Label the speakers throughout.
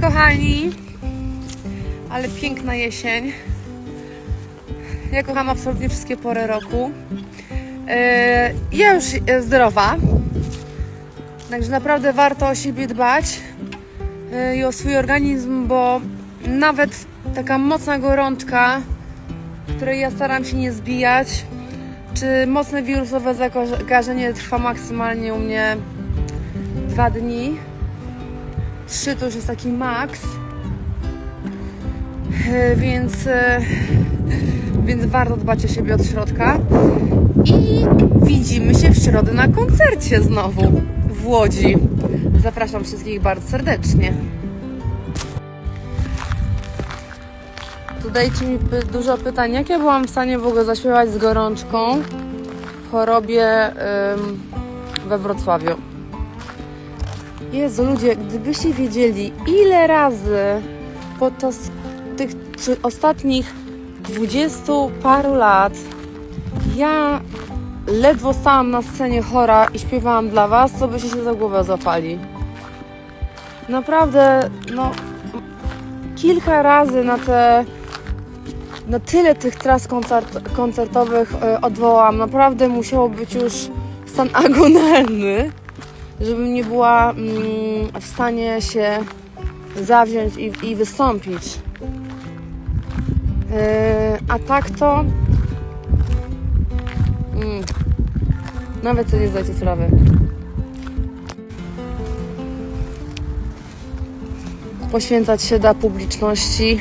Speaker 1: Kochani! Ale piękna jesień. Ja kocham absolutnie wszystkie pory roku. E, Ja już zdrowa. Także naprawdę warto o siebie dbać e, i o swój organizm, bo nawet taka mocna gorączka, której ja staram się nie zbijać, czy mocne wirusowe zakażenie trwa maksymalnie u mnie dwa dni. Trzy to już jest taki maks. E, Więc, e, więc warto dbać o siebie od środka. I widzimy się w środę na koncercie znowu w Łodzi. Zapraszam wszystkich bardzo serdecznie. Zadajcie mi dużo pytań. Jak ja byłam w stanie w ogóle zaśpiewać z gorączką w chorobie ym, we Wrocławiu? Jezu, ludzie, gdybyście wiedzieli, ile razy podczas tych ostatnich dwudziestu paru lat ja ledwo stałam na scenie chora i śpiewałam dla was, to byście się za głowę zapali. Naprawdę, no, kilka razy na te, na tyle tych tras koncert, koncertowych e, odwołałam. Naprawdę musiało być już stan agonalny żebym nie była mm, w stanie się zawziąć i, i wystąpić. Yy, a tak to. Mm, nawet sobie nie zdajecie sprawy. Poświęcać się dla publiczności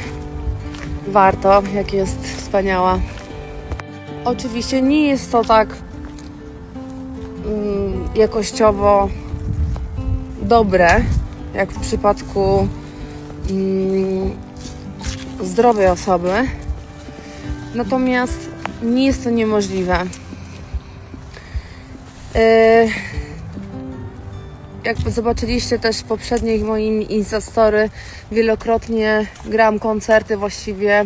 Speaker 1: warto, jak jest wspaniała. Oczywiście nie jest to tak mm, jakościowo dobre, jak w przypadku mm, zdrowej osoby. Natomiast nie jest to niemożliwe. Yy, jak zobaczyliście też w poprzednich moim Instastory, wielokrotnie gram koncerty właściwie.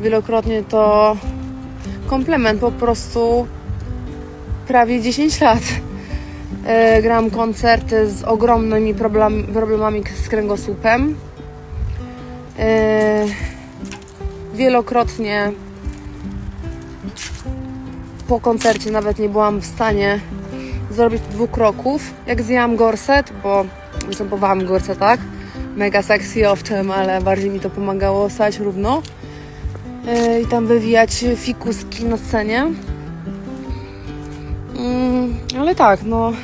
Speaker 1: Wielokrotnie to komplement po prostu prawie 10 lat e, gram koncerty z ogromnymi problem, problemami z kręgosłupem. E, wielokrotnie po koncercie nawet nie byłam w stanie zrobić dwóch kroków. Jak zjęłam gorset, bo występowałam w gorsetach, mega sexy owczem, ale bardziej mi to pomagało stać równo e, i tam wywijać fikuski na scenie. Ale tak, no